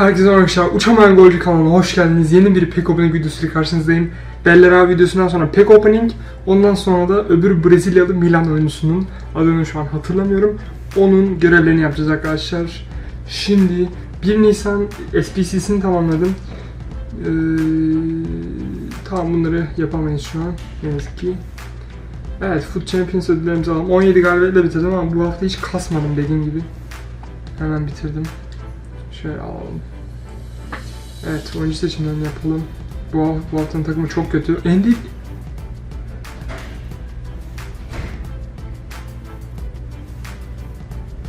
Herkese arkadaşlar. Uçamayan Golcü kanalına hoş geldiniz. Yeni bir pack opening videosuyla karşınızdayım. Beller abi videosundan sonra pack opening, ondan sonra da öbür Brezilyalı Milan oyuncusunun adını şu an hatırlamıyorum. Onun görevlerini yapacağız arkadaşlar. Şimdi 1 Nisan SPC'sini tamamladım. Ee, tamam bunları yapamayız şu an. Ne yazık ki. Evet Foot Champions ödüllerimizi alalım. 17 galibiyetle bitirdim ama bu hafta hiç kasmadım dediğim gibi. Hemen bitirdim. Şöyle alalım. Evet oyuncu seçimlerini yapalım. Bu, bu haftanın takımı çok kötü. Endi...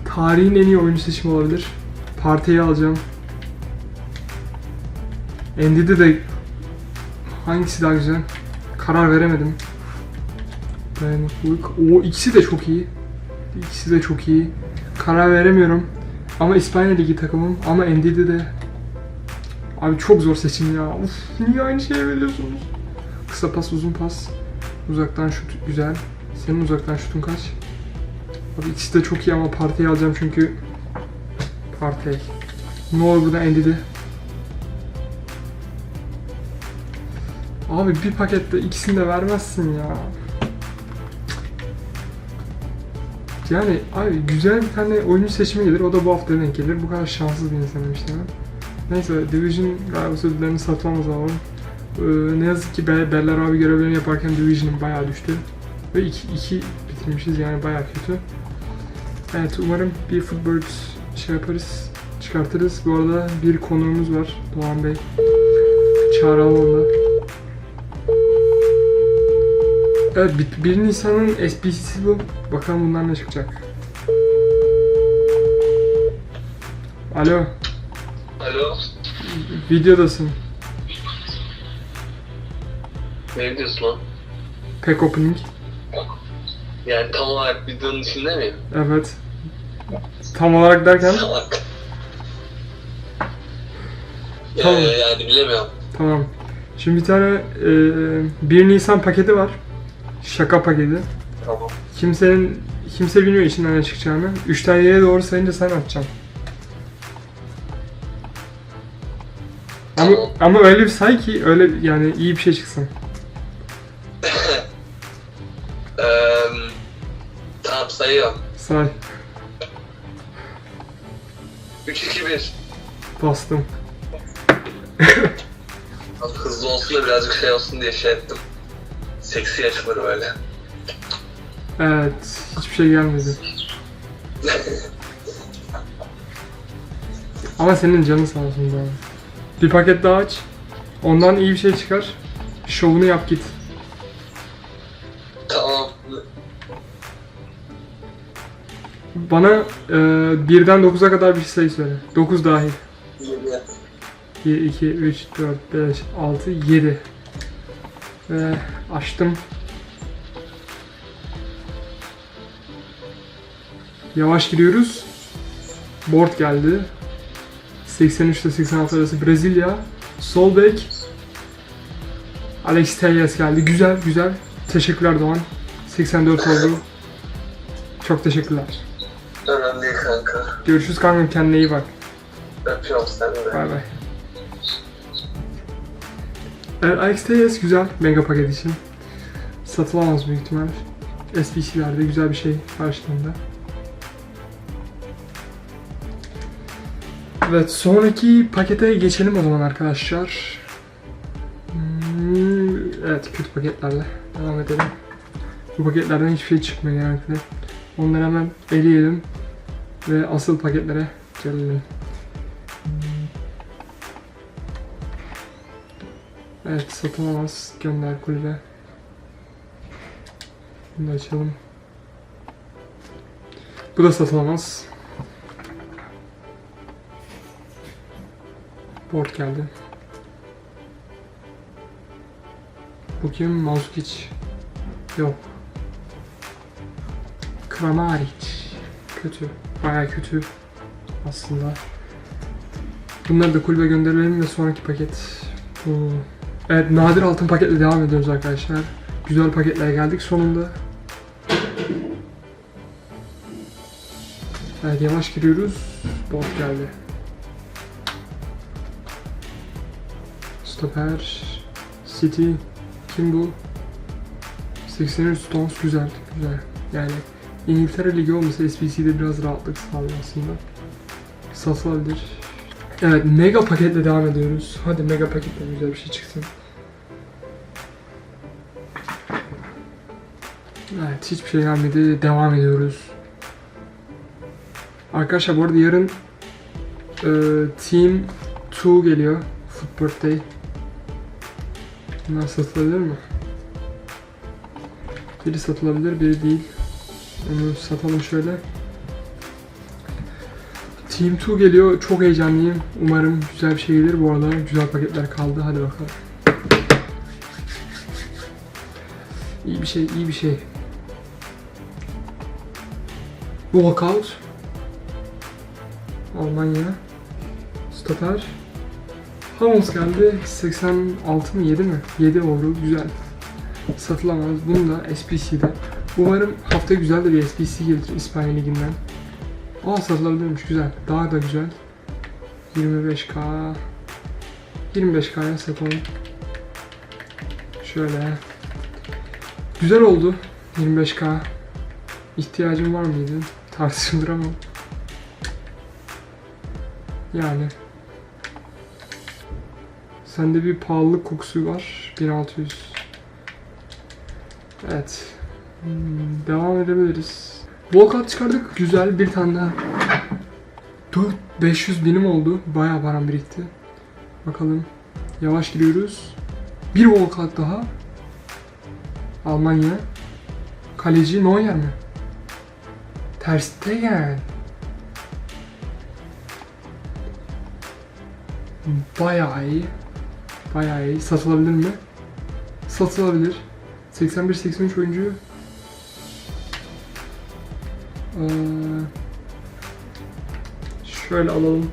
Tarihin en iyi oyuncu seçimi olabilir. Partiyi alacağım. Endi'de de hangisi daha güzel? Karar veremedim. Dayanıklılık. O ikisi de çok iyi. İkisi de çok iyi. Karar veremiyorum. Ama İspanya Ligi takımım. Ama Endi'de de Abi çok zor seçim ya. Uf, niye aynı şeye veriyorsunuz? Kısa pas, uzun pas. Uzaktan şut güzel. Senin uzaktan şutun kaç? Abi ikisi de çok iyi ama partiyi alacağım çünkü Partey. Ne olur burada Endi'de. Abi bir pakette ikisini de vermezsin ya. Yani abi güzel bir tane oyuncu seçimi gelir. O da bu hafta denk gelir. Bu kadar şanssız bir insanım işte ben. Neyse Division galiba ödüllerini satmamız lazım. Ee, ne yazık ki Be Beller abi görevlerini yaparken Division'ım bayağı düştü. Ve 2 iki bitirmişiz yani bayağı kötü. Evet umarım bir Footbird şey yaparız, çıkartırız. Bu arada bir konuğumuz var Doğan Bey. Çağıralım onu Evet 1 Nisan'ın SPC'si bu. Bakalım bundan ne çıkacak. Alo, Alo, videodasın. ne diyorsun lan? Pack opening. Yani tam olarak videonun içinde miyim? Evet. Tam olarak derken Salak. Tamam. yani bilemiyorum. tamam. Şimdi bir tane e, 1 Nisan paketi var. Şaka paketi. Tamam. Kimsenin kimse bilmiyor içinden ne çıkacağını. 3'ten 7'ye doğru sayınca sen atacaksın. Ama, Tamam. ama öyle bir say ki öyle yani iyi bir şey çıksın. Eee tamam sayıyorum. Say. 3 2 1. Bastım. Hızlı olsun da birazcık şey olsun diye şey ettim. Seksi yaşları böyle. Evet. Hiçbir şey gelmedi. Ama senin canın sağ olsun daha. Bir paket daha aç. Ondan iyi bir şey çıkar. Şovunu yap git. tamam. Bana e, birden 9'a kadar bir sayı söyle. 9 dahil. 20. 1, 2, 3, 4, 5, 6, 7. Ve açtım. Yavaş giriyoruz. Board geldi. 83 ile 86 arası Brezilya. Sol bek. Alex Telles geldi. Güzel güzel. Teşekkürler Doğan. 84 oldu. Çok teşekkürler. Önemli kanka. Görüşürüz kanka kendine iyi bak. Öpüyorum seni de. Bay bay. Alex Telles güzel mega paket için. Satılamaz büyük ihtimal. SBC'lerde güzel bir şey karşılığında. Evet, sonraki pakete geçelim o zaman arkadaşlar. Hmm, evet, kötü paketlerle devam edelim. Bu paketlerden hiçbir şey çıkmıyor genellikle. Onları hemen eleyelim ve asıl paketlere gelelim. Evet satılamaz. Gönder kulübe. Bunu da açalım. Bu da satılamaz. Board geldi. Bu kim? Mazkic. Yok. Kramaric. Kötü. Baya kötü. Aslında. Bunları da kulübe gönderelim ve sonraki paket. Bu. Evet nadir altın paketle devam ediyoruz arkadaşlar. Güzel paketlere geldik sonunda. Evet yavaş giriyoruz. Bot geldi. Stoper. City. Kim bu? 83 Stones güzel. Güzel. Yani İngiltere Ligi olmasa SBC'de biraz rahatlık sağlıyor aslında. Satılabilir. Evet mega paketle devam ediyoruz. Hadi mega paketle güzel bir şey çıksın. Evet hiçbir şey gelmedi. Devam ediyoruz. Arkadaşlar bu arada yarın e, Team 2 geliyor. Foot Birthday. Bunlar satılabilir mi? Biri satılabilir, biri değil. Onu satalım şöyle. Team 2 geliyor. Çok heyecanlıyım. Umarım güzel bir şey gelir. Bu arada güzel paketler kaldı. Hadi bakalım. İyi bir şey, iyi bir şey. Walkout. Almanya. Stoper. Hummels geldi. 86 mı 7 mi? 7 oldu. Güzel. Satılamaz. Bunu da SPC'de. Umarım hafta güzel de bir SPC gelir İspanya Ligi'nden. Aa satılabilirmiş. Güzel. Daha da güzel. 25k 25k'ya satalım. Şöyle. Güzel oldu. 25k. İhtiyacım var mıydı? Tartışılır ama. Yani. Sende bir pahalılık kokusu var. 1600. Evet. Hmm, devam edebiliriz. Volkat çıkardık. Güzel bir tane daha. 4 500 binim oldu. Bayağı param birikti. Bakalım. Yavaş giriyoruz. Bir Volkat daha. Almanya. Kaleci Neuer mi? Ter Stegen. Bayağı iyi. Bayağı iyi. Satılabilir mi? Satılabilir. 81-83 oyuncu. Ee, şöyle alalım.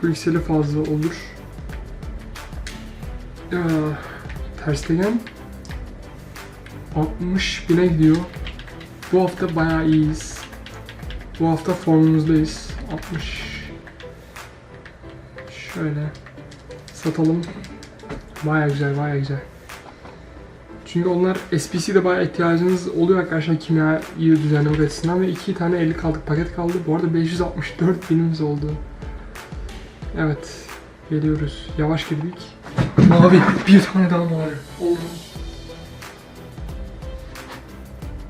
Quicksel'i fazla olur. Ya, Ter Stegen 60 bine gidiyor. Bu hafta bayağı iyiyiz. Bu hafta formumuzdayız. 60 Şöyle satalım. Baya güzel, baya güzel. Çünkü onlar SPC'de bayağı ihtiyacınız oluyor arkadaşlar kimya iyi düzenlemek açısından ve iki tane 50 kaldık paket kaldı. Bu arada 564 binimiz oldu. Evet, geliyoruz. Yavaş girdik. Mavi, bir tane daha mavi. Oldu.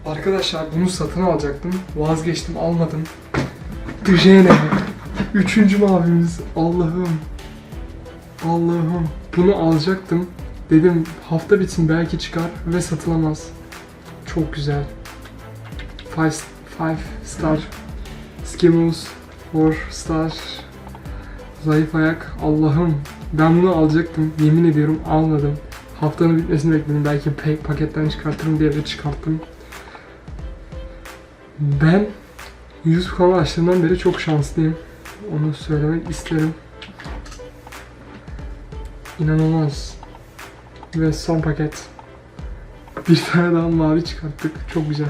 Arkadaşlar bunu satın alacaktım. Vazgeçtim, almadım. Dijene. Üçüncü mavimiz. Allah'ım. Allah'ım. Bunu alacaktım. Dedim hafta bitsin belki çıkar ve satılamaz. Çok güzel. 5 five star. Skimmels 4 star. Zayıf ayak. Allah'ım. Ben bunu alacaktım. Yemin ediyorum almadım. Haftanın bitmesini bekledim. Belki paketten çıkartırım diye de çıkarttım. Ben YouTube kanalı açtığımdan beri çok şanslıyım. Onu söylemek isterim. İnanılmaz. Ve son paket. Bir tane daha mavi çıkarttık. Çok güzel.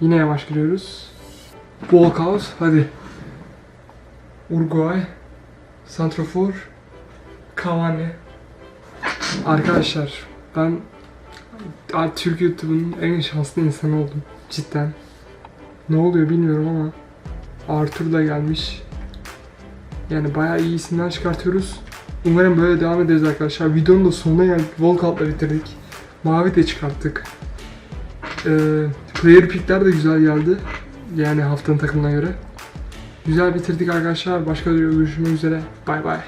Yine yavaş giriyoruz. Walkout. Hadi. Uruguay. Santrafor. Cavani. Arkadaşlar ben Aa, Türk YouTube'un en şanslı insanı oldum. Cidden. Ne oluyor bilmiyorum ama Arthur da gelmiş. Yani bayağı iyi isimler çıkartıyoruz. Umarım böyle devam ederiz arkadaşlar. Videonun da sonuna geldik. Walkout'la bitirdik. Mavi de çıkarttık. Ee, player pickler de güzel geldi. Yani haftanın takımına göre. Güzel bitirdik arkadaşlar. Başka bir görüşmek üzere. Bay bay.